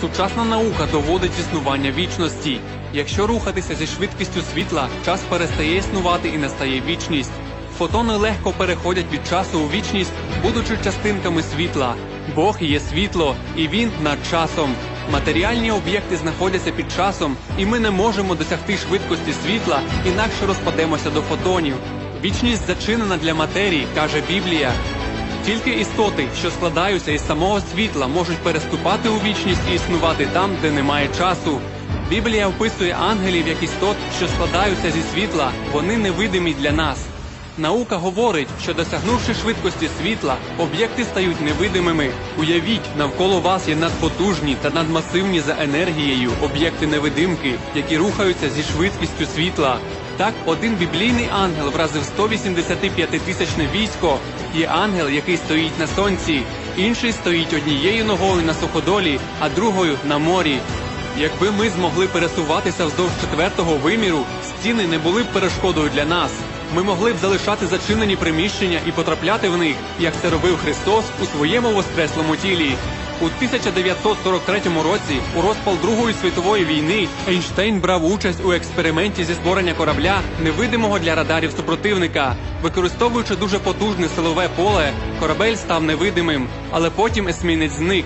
Сучасна наука доводить існування вічності. Якщо рухатися зі швидкістю світла, час перестає існувати і настає вічність. Фотони легко переходять від часу у вічність, будучи частинками світла. Бог є світло, і він над часом. Матеріальні об'єкти знаходяться під часом, і ми не можемо досягти швидкості світла, інакше розпадемося до фотонів. Вічність зачинена для матерії, каже Біблія. Тільки істоти, що складаються із самого світла, можуть переступати у вічність і існувати там, де немає часу. Біблія описує ангелів як істот, що складаються зі світла, вони невидимі для нас. Наука говорить, що досягнувши швидкості світла, об'єкти стають невидимими. Уявіть, навколо вас є надпотужні та надмасивні за енергією об'єкти невидимки, які рухаються зі швидкістю світла. Так, один біблійний ангел вразив 185-тисячне військо. Є ангел, який стоїть на сонці, інший стоїть однією ногою на суходолі, а другою на морі. Якби ми змогли пересуватися вздовж четвертого виміру, стіни не були б перешкодою для нас. Ми могли б залишати зачинені приміщення і потрапляти в них, як це робив Христос у своєму воскреслому тілі. У 1943 році, у розпал Другої світової війни, Ейнштейн брав участь у експерименті зі створення корабля, невидимого для радарів супротивника. Використовуючи дуже потужне силове поле, корабель став невидимим, але потім есмінець зник.